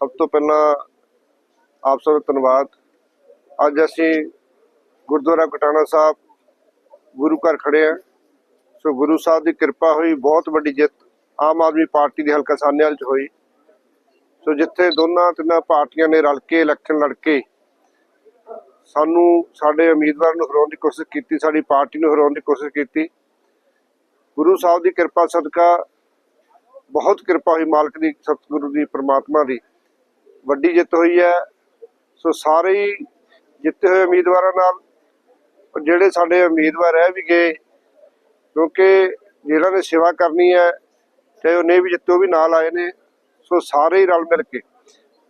ਸਭ ਤੋਂ ਪਹਿਲਾਂ ਆਪ ਸਭ ਦਾ ਧੰਨਵਾਦ। ਅੱਜ ਅਸੀਂ ਗੁਰਦੁਆਰਾ ਕਟਾਣਾ ਸਾਹਿਬ ਗੁਰੂ ਘਰ ਖੜੇ ਆ ਸੋ ਗੁਰੂ ਸਾਹਿਬ ਦੀ ਕਿਰਪਾ ਹੋਈ, ਬਹੁਤ ਵੱਡੀ ਜਿੱਤ ਆਮ ਆਦਮੀ ਪਾਰਟੀ ਦੀ ਹਲਕਾ ਸਾਨੇਵਾਲ ਚ ਹੋਈ। ਸੋ ਜਿੱਥੇ ਦੋਨਾਂ ਤਿੰਨਾਂ ਪਾਰਟੀਆਂ ਨੇ ਰਲ ਕੇ, ਇਲੈਕਸ਼ਨ ਲੜ ਕੇ ਸਾਨੂੰ, ਸਾਡੇ ਉਮੀਦਵਾਰ ਨੂੰ ਹਰਾਉਣ ਦੀ ਕੋਸ਼ਿਸ਼ ਕੀਤੀ, ਸਾਡੀ ਪਾਰਟੀ ਨੂੰ ਹਰਾਉਣ ਦੀ ਕੋਸ਼ਿਸ਼ ਕੀਤੀ। ਗੁਰੂ ਸਾਹਿਬ ਦੀ ਕਿਰਪਾ ਸਦਕਾ, ਬਹੁਤ ਕਿਰਪਾ ਹੋਈ ਮਾਲਕ ਦੀ, ਸਤਿਗੁਰੂ ਦੀ, ਪ੍ਰਮਾਤਮਾ ਦੀ। ਵੱਡੀ ਜਿੱਤ ਹੋਈ ਹੈ। ਸੋ ਸਾਰੇ ਹੀ ਜਿੱਤੇ ਹੋਏ ਉਮੀਦਵਾਰਾਂ ਨਾਲ ਜਿਹੜੇ ਸਾਡੇ ਉਮੀਦਵਾਰ ਰਹਿ ਵੀ ਗਏ, ਕਿਉਂਕਿ ਜਿਹੜਾ ਨੇ ਸੇਵਾ ਕਰਨੀ ਹੈ, ਚਾਹੇ ਉਹ ਨਹੀਂ ਵੀ ਜਿੱਤੇ, ਉਹ ਵੀ ਨਾਲ ਆਏ ਨੇ। ਸੋ ਸਾਰੇ ਹੀ ਰਲ ਮਿਲ ਕੇ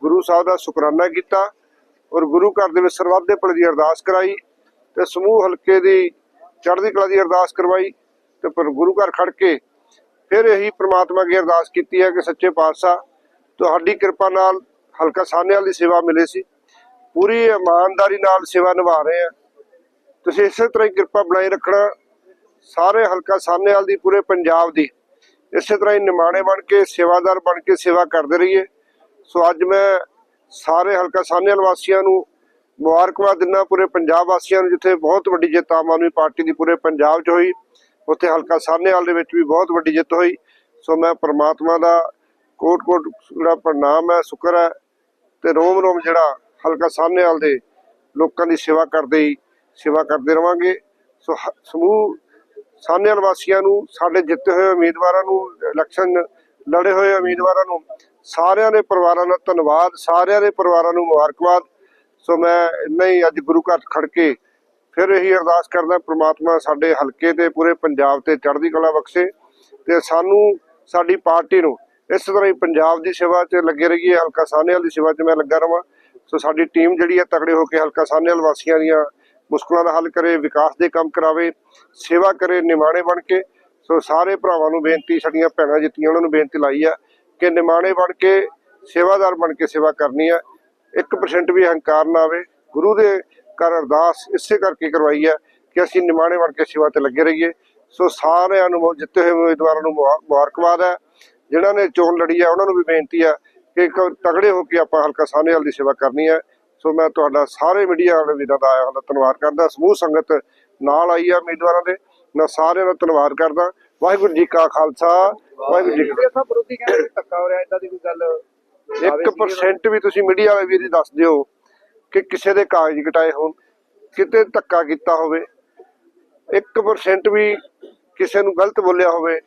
ਗੁਰੂ ਸਾਹਿਬ ਦਾ ਸ਼ੁਕਰਾਨਾ ਕੀਤਾ ਔਰ ਗੁਰੂ ਘਰ ਦੇ ਵਿੱਚ ਸਰਬੱਤ ਦੇ ਭਲੇ ਦੀ ਅਰਦਾਸ ਕਰਾਈ ਤੇ ਸਮੂਹ ਹਲਕੇ ਦੀ ਚੜ੍ਹਦੀ ਕਲਾ ਦੀ ਅਰਦਾਸ ਕਰਵਾਈ ਤੇ ਪਰ ਗੁਰੂ ਘਰ ਖੜ ਕੇ ਫਿਰ ਇਹੀ ਪ੍ਰਮਾਤਮਾ ਅੱਗੇ ਅਰਦਾਸ ਕੀਤੀ ਹੈ ਕਿ ਸੱਚੇ ਪਾਤਸ਼ਾਹ, ਤੁਹਾਡੀ ਕਿਰਪਾ ਨਾਲ ਹਲਕਾ ਸਾਹਨੇਵਾਲ ਦੀ ਸੇਵਾ ਮਿਲੇ ਸੀ। ਪੂਰੀ ਇਮਾਨਦਾਰੀ ਨਾਲ ਸੇਵਾ ਨਿਭਾ ਰਹੇ ਆ ਤੁਸੀਂ ਇਸੇ ਤਰ੍ਹਾਂ ਹੀ ਕਿਰਪਾ ਬਣਾਈ ਰੱਖਣਾ। ਸਾਰੇ ਹਲਕਾ ਸਾਹਨੇਵਾਲ ਦੀ, ਪੂਰੇ ਪੰਜਾਬ ਦੀ। ਇਸੇ ਤਰ੍ਹਾਂ ਹੀ ਨਿਮਾਣੇ ਬਣ ਕੇ, ਸੇਵਾਦਾਰ ਬਣ ਕੇ ਸੇਵਾ ਕਰਦੇ ਰਹੀਏ। ਸੋ ਅੱਜ ਮੈਂ ਸਾਰੇ ਹਲਕਾ ਸਾਹਨੇਵਾਲ ਵਾਸੀਆਂ ਨੂੰ ਮੁਬਾਰਕਬਾਦ ਦਿੰਦਾ। ਪੂਰੇ ਪੰਜਾਬ ਵਾਸੀਆਂ ਨੂੰ, ਜਿੱਥੇ ਬਹੁਤ ਵੱਡੀ ਜਿੱਤ ਆਮ ਆਦਮੀ ਪਾਰਟੀ ਦੀ ਪੂਰੇ ਪੰਜਾਬ 'ਚ ਹੋਈ। ਉੱਥੇ ਹਲਕਾ ਸਾਹਨੇਵਾਲ ਦੇ ਵਿੱਚ ਵੀ ਬਹੁਤ ਵੱਡੀ ਜਿੱਤ ਹੋਈ। ਸੋ ਮੈਂ ਪ੍ਰਮਾਤਮਾ ਦਾ ਕੋਟ ਕੋਟ ਜਿਹੜਾ ਪ੍ਰਣਾਮ ਹੈ, ਸ਼ੁਕਰ ਹੈ। ਤੇ ਰੋਮ ਰੋਮ ਜਿਹੜਾ ਹਲਕਾ ਸਾਹਨੇਵਾਲ ਦੇ ਲੋਕਾਂ ਦੀ ਸੇਵਾ ਕਰਦੇ ਹੀ ਸੇਵਾ ਕਰਦੇ ਰਵਾਂਗੇ। ਸੋ ਹ- ਸਮੂਹ ਸਾਹਨੇਵਾਲ ਵਾਸੀਆਂ ਨੂੰ, ਸਾਡੇ ਜਿੱਤੇ ਹੋਏ ਉਮੀਦਵਾਰਾਂ ਨੂੰ, ਇਲੈਕਸ਼ਨ ਲੜੇ ਹੋਏ ਉਮੀਦਵਾਰਾਂ ਨੂੰ, ਸਾਰਿਆਂ ਦੇ ਪਰਿਵਾਰਾਂ ਦਾ ਧੰਨਵਾਦ, ਸਾਰਿਆਂ ਦੇ ਪਰਿਵਾਰਾਂ ਨੂੰ ਮੁਬਾਰਕਬਾਦ। ਸੋ ਮੈਂ ਇੰਨਾ ਹੀ ਅੱਜ ਗੁਰੂ ਘਰ ਖੜ ਕੇ ਫਿਰ ਇਹੀ ਅਰਦਾਸ ਕਰਦਾ, ਪ੍ਰਮਾਤਮਾ ਸਾਡੇ ਹਲਕੇ ਤੇ ਪੂਰੇ ਪੰਜਾਬ ਤੇ ਚੜ੍ਹਦੀ ਕਲਾ ਬਖਸ਼ੇ ਤੇ ਸਾਨੂੰ ਸਾਡੀ ਪਾਰਟੀ ਨੂੰ ਇਸ ਤਰ੍ਹਾਂ ਹੀ ਪੰਜਾਬ ਦੀ ਸੇਵਾ 'ਚ ਲੱਗੇ ਰਹੀਏ, ਹਲਕਾ ਸਾਹਨੇਵਾਲ ਦੀ ਸੇਵਾ 'ਚ ਮੈਂ ਲੱਗਾ ਰਵਾਂ। ਸੋ ਸਾਡੀ ਟੀਮ ਜਿਹੜੀ ਹੈ ਤਕੜੇ ਹੋ ਕੇ ਹਲਕਾ ਸਾਹਨੇਵਾਲ ਵਾਸੀਆਂ ਦੀਆਂ ਮੁਸ਼ਕਲਾਂ ਦਾ ਹੱਲ ਕਰੇ, ਵਿਕਾਸ ਦੇ ਕੰਮ ਕਰਾਵੇ, ਸੇਵਾ ਕਰੇ, ਨਿਮਾਣੇ ਬਣ ਕੇ। ਸੋ ਸਾਰੇ ਭਰਾਵਾਂ ਨੂੰ ਬੇਨਤੀ, ਸਾਡੀਆਂ ਭੈਣਾਂ ਜਿੱਤੀਆਂ ਉਹਨਾਂ ਨੂੰ ਬੇਨਤੀ ਲਾਈ ਆ ਕਿ ਨਿਮਾਣੇ ਬਣ ਕੇ ਸੇਵਾਦਾਰ ਬਣ ਕੇ ਸੇਵਾ ਕਰਨੀ ਆ। 1% ਵੀ ਹੰਕਾਰ ਨਾ ਆਵੇ। ਗੁਰੂ ਦੇ ਘਰ ਅਰਦਾਸ ਇਸੇ ਕਰਕੇ ਕਰਵਾਈ ਹੈ ਕਿ ਅਸੀਂ ਨਿਮਾਣੇ ਬਣ ਕੇ ਸੇਵਾ ਤੇ ਲੱਗੇ ਰਹੀਏ। ਸੋ ਸਾਰਿਆਂ ਨੂੰ ਜਿੱਤੇ ਹੋਏ ਉਮੀਦਵਾਰਾਂ ਨੂੰ ਮੁਬਾਰਕਬਾਦ ਹੈ ਜਿਨ੍ਹਾਂ ਨੇ ਚੋਣ ਲੜੀ ਹੈ ਉਹਨਾਂ ਨੂੰ ਵੀ ਬੇਨਤੀ ਹੈ ਕਿ ਤਗੜੇ ਹੋ ਕੇ ਆਪਾਂ ਹਲਕਾ ਸਾਹਨੇਵਾਲ ਦੀ ਸੇਵਾ ਕਰਨੀ ਹੈ ਸੋ ਮੈਂ ਤੁਹਾਡਾ ਸਾਰੇ ਮੀਡੀਆ ਵਾਲੇ ਵੀਰਾਂ ਦਾ ਆਇਆ ਹੋਇਆ ਧੰਨਵਾਦ ਕਰਦਾ। ਸਮੂਹ ਸੰਗਤ ਨਾਲ ਆਈ ਆ ਉਮੀਦਵਾਰਾਂ ਦੇ। ਮੈਂ ਸਾਰਿਆਂ ਦਾ ਧੰਨਵਾਦ ਕਰਦਾ। ਵਾਹਿਗੁਰੂ ਜੀ ਕਾ ਖਾਲਸਾ ਵਾਹਿਗੁਰੂ ਜੀ ਕੀ ਫਤਿਹ। ਵਿਰੋਧੀ ਕਹਿੰਦੇ ਧੱਕਾ ਹੋ ਰਿਹਾ ਇਦਾਂ ਦੀ ਕੋਈ ਗੱਲ ਆਵੇ ਇੱਕ ਸੀ ਪਰਸੈਂਟ ਵੀ ਤੁਸੀਂ ਮੀਡੀਆ ਵਾਲੇ ਵੀਰ ਜੀ ਦੱਸ ਦਿਓ ਕਿ ਕਿਸੇ ਦੇ ਕਾਗਜ਼ ਕਟਾਏ ਹੋਣ ਕਿਤੇ ਧੱਕਾ ਕੀਤਾ ਹੋਵੇ। 1% ਵੀ ਕਿਸੇ ਨੂੰ ਗਲਤ ਬੋਲਿਆ ਹੋਵੇ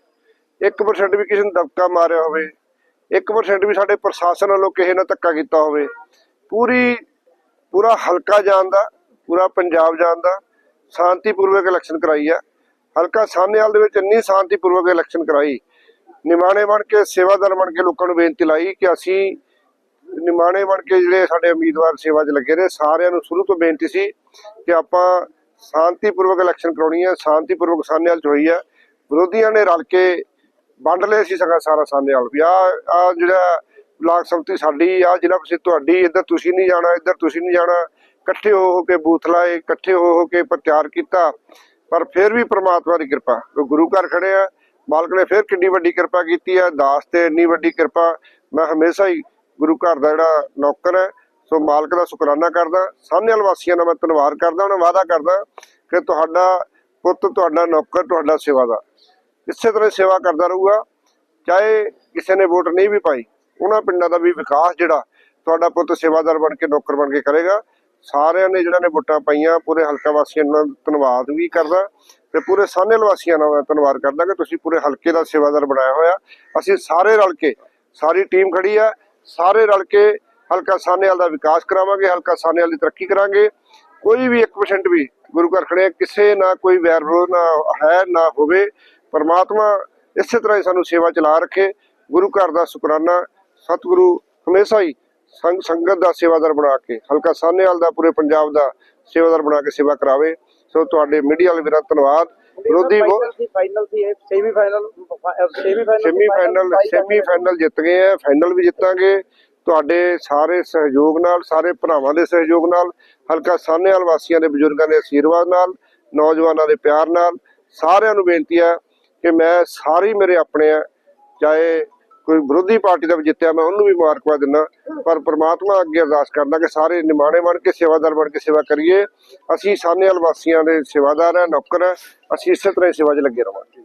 1% ਵੀ ਕਿਸੇ ਨੂੰ ਦਬਕਾ ਮਾਰਿਆ ਹੋਵੇ 1% ਵੀ ਸਾਡੇ ਪ੍ਰਸ਼ਾਸਨ ਵੱਲੋਂ ਕਿਸੇ ਨਾਲ ਧੱਕਾ ਕੀਤਾ ਹੋਵੇ, ਪੂਰੀ, ਪੂਰਾ ਹਲਕਾ ਜਾਣਦਾ ਪੂਰਾ ਪੰਜਾਬ ਜਾਣਦਾ ਸ਼ਾਂਤੀਪੂਰਵਕ ਇਲੈਕਸ਼ਨ ਕਰਾਈ ਆ। ਹਲਕਾ ਸਾਹਨੇਵਾਲ ਦੇ ਵਿੱਚ ਇੰਨੀ ਸ਼ਾਂਤੀਪੂਰਵਕ ਇਲੈਕਸ਼ਨ ਕਰਾਈ, ਨਿਮਾਣੇ ਬਣ ਕੇ, ਸੇਵਾਦਾਰ ਬਣ ਕੇ ਲੋਕਾਂ ਨੂੰ ਬੇਨਤੀ ਲਾਈ ਕਿ ਅਸੀਂ ਨਿਮਾਣੇ ਬਣ ਕੇ ਜਿਹੜੇ ਸਾਡੇ ਉਮੀਦਵਾਰ ਸੇਵਾ 'ਚ ਲੱਗੇ ਰਹੇ, ਸਾਰਿਆਂ ਨੂੰ ਸ਼ੁਰੂ ਤੋਂ ਬੇਨਤੀ ਸੀ ਕਿ ਆਪਾਂ ਸ਼ਾਂਤੀਪੂਰਵਕ ਇਲੈਕਸ਼ਨ ਕਰਾਉਣੀ ਹੈ ਸ਼ਾਂਤੀਪੂਰਵਕ ਸਾਹਨੇਵਾਲ 'ਚ ਹੋਈ ਹੈ ਵਿਰੋਧੀਆਂ ਨੇ ਰਲ ਕੇ ਵੰਡ ਲਏ ਸੀ ਸਗਾ ਸਾਰਾ ਸਾਹਨੇਵਾਲ ਵੀ ਆ ਆ ਜਿਹੜਾ ਬਲਾਕ ਸੰਮਤੀ ਸਾਡੀ ਆ, ਜ਼ਿਲ੍ਹਾ ਪ੍ਰੀਸ਼ਦ ਤੁਹਾਡੀ, ਇੱਧਰ ਤੁਸੀਂ ਨਹੀਂ ਜਾਣਾ, ਇੱਧਰ ਤੁਸੀਂ ਨਹੀਂ ਜਾਣਾ। ਇਕੱਠੇ ਹੋ ਹੋ ਕੇ ਬੂਥ ਲਾਏ, ਇਕੱਠੇ ਹੋ ਹੋ ਕੇ ਪ੍ਰਚਾਰ ਕੀਤਾ। ਪਰ ਫਿਰ ਵੀ ਪ੍ਰਮਾਤਮਾ ਦੀ ਕਿਰਪਾ ਗੁਰੂ ਘਰ ਖੜੇ ਆ, ਮਾਲਕ ਨੇ ਫਿਰ ਕਿੰਨੀ ਵੱਡੀ ਕਿਰਪਾ ਕੀਤੀ ਹੈ ਦਾਸ ਤੇ ਇੰਨੀ ਵੱਡੀ ਕਿਰਪਾ। ਮੈਂ ਹਮੇਸ਼ਾ ਹੀ ਗੁਰੂ ਘਰ ਦਾ ਜਿਹੜਾ ਨੌਕਰ ਹੈ ਸੋ ਮਾਲਕ ਦਾ ਸ਼ੁਕਰਾਨਾ ਕਰਦਾ। ਸਾਹਨੇਵਾਲ ਵਾਸੀਆਂ ਦਾ ਮੈਂ ਧੰਨਵਾਦ ਕਰਦਾ, ਉਹਨਾਂ ਵਾਅਦਾ ਕਰਦਾ ਕਿ ਤੁਹਾਡਾ ਪੁੱਤ, ਤੁਹਾਡਾ ਨੌਕਰ, ਤੁਹਾਡਾ ਸੇਵਾ ਦਾ ਇਸੇ ਤਰ੍ਹਾਂ ਸੇਵਾ ਕਰਦਾ ਰਹੂਗਾ ਚਾਹੇ ਕਿਸੇ ਨੇ ਵੋਟ ਨਹੀਂ ਵੀ ਪਾਈ ਉਹਨਾਂ ਪਿੰਡਾਂ ਦਾ ਵੀ ਵਿਕਾਸ ਜਿਹੜਾ ਤੁਹਾਡਾ ਪੁੱਤ ਸੇਵਾਦਾਰ ਬਣ ਕੇ ਨੌਕਰ ਬਣ ਕੇ ਕਰੇਗਾ। ਸਾਰਿਆਂ ਨੇ ਜਿਹੜਾ ਨੇ ਵੋਟਾਂ ਪਾਈਆਂ ਪੂਰੇ ਹਲਕਾ ਵਾਸੀਆਂ ਨਾਲ ਧੰਨਵਾਦ ਵੀ ਕਰਦਾ ਤੇ ਪੂਰੇ ਸਾਹਨੇਵਾਲ ਵਾਸੀਆਂ ਨਾਲ ਧੰਨਵਾਦ ਕਰਦਾ ਕਿ ਤੁਸੀਂ ਪੂਰੇ ਹਲਕੇ ਦਾ ਸੇਵਾਦਾਰ ਬਣਾਇਆ ਹੋਇਆ। ਅਸੀਂ ਸਾਰੇ ਰਲ ਕੇ ਸਾਰੀ ਟੀਮ ਖੜੀ ਆ ਸਾਰੇ ਰਲ ਕੇ ਹਲਕਾ ਸਾਹਨੇਵਾਲ ਦਾ ਵਿਕਾਸ ਕਰਾਵਾਂਗੇ ਹਲਕਾ ਸਾਹਨੇਵਾਲ ਦੀ ਤਰੱਕੀ ਕਰਾਂਗੇ। ਕੋਈ ਵੀ 1% ਵੀ ਗੁਰੂ ਘਰ ਖੜੇ ਆ, ਕਿਸੇ ਨਾਲ ਕੋਈ ਵੈਰ ਵਿਰੋਧ ਨਾ ਹੈ ਨਾ ਹੋਵੇ ਪਰਮਾਤਮਾ ਇਸੇ ਤਰ੍ਹਾਂ ਹੀ ਸਾਨੂੰ ਸੇਵਾ ਚਲਾ ਰੱਖੇ। ਗੁਰੂ ਘਰ ਦਾ ਸ਼ੁਕਰਾਨਾ ਸਤਿਗੁਰੂ ਹਮੇਸ਼ਾ ਹੀ ਸੰਗ ਸੰਗਤ ਦਾ ਸੇਵਾਦਾਰ ਬਣਾ ਕੇ ਹਲਕਾ ਸਾਹਨੇਵਾਲ ਦਾ ਪੂਰੇ ਪੰਜਾਬ ਦਾ ਸੇਵਾਦਾਰ ਬਣਾ ਕੇ ਸੇਵਾ ਕਰਾਵੇ। ਸੋ ਤੁਹਾਡੇ ਮੀਡੀਆ ਵਾਲੇ ਵੀਰਾਂ ਧੰਨਵਾਦ। ਵਿਰੋਧੀ ਫਾਈਨਲ ਸੀ ਇਹ। Semi final semi final semi final semi final ਜਿੱਤ ਗਏ ਆ। ਫਾਈਨਲ ਵੀ ਜਿੱਤਾਂਗੇ। ਤੁਹਾਡੇ ਸਾਰੇ ਸਹਿਯੋਗ ਨਾਲ ਸਾਰੇ ਭਰਾਵਾਂ ਦੇ ਸਹਿਯੋਗ ਨਾਲ ਹਲਕਾ ਸਾਹਨੇਵਾਲ ਵਾਸੀਆਂ ਦੇ ਬਜ਼ੁਰਗਾਂ ਦੇ ਅਸ਼ੀਰਵਾਦ ਨਾਲ ਨੌਜਵਾਨਾਂ ਦੇ ਪਿਆਰ ਨਾਲ ਸਾਰਿਆਂ ਨੂੰ ਬੇਨਤੀ ਹੈ ਕਿ ਮੈਂ ਸਾਰੇ ਮੇਰੇ ਆਪਣੇ ਆ, ਚਾਹੇ ਕੋਈ ਵਿਰੋਧੀ ਪਾਰਟੀ ਦਾ ਵੀ ਜਿੱਤਿਆ, ਮੈਂ ਉਹਨੂੰ ਵੀ ਮੁਬਾਰਕਬਾਦ ਦਿੰਦਾ। ਪਰ ਪ੍ਰਮਾਤਮਾ ਅੱਗੇ ਅਰਦਾਸ ਕਰਦਾ ਕਿ ਸਾਰੇ ਨਿਮਾਣੇ ਬਣ ਕੇ, ਸੇਵਾਦਾਰ ਬਣ ਕੇ ਸੇਵਾ ਕਰੀਏ। ਅਸੀਂ ਸਾਨੇਵਾਲ ਵਾਸੀਆਂ ਦੇ ਸੇਵਾਦਾਰ ਹਾਂ ਨੌਕਰ ਹਾਂ ਅਸੀਂ ਇਸੇ ਤਰ੍ਹਾਂ ਹੀ ਸੇਵਾ 'ਚ ਲੱਗੇ ਰਵਾਂਗੇ।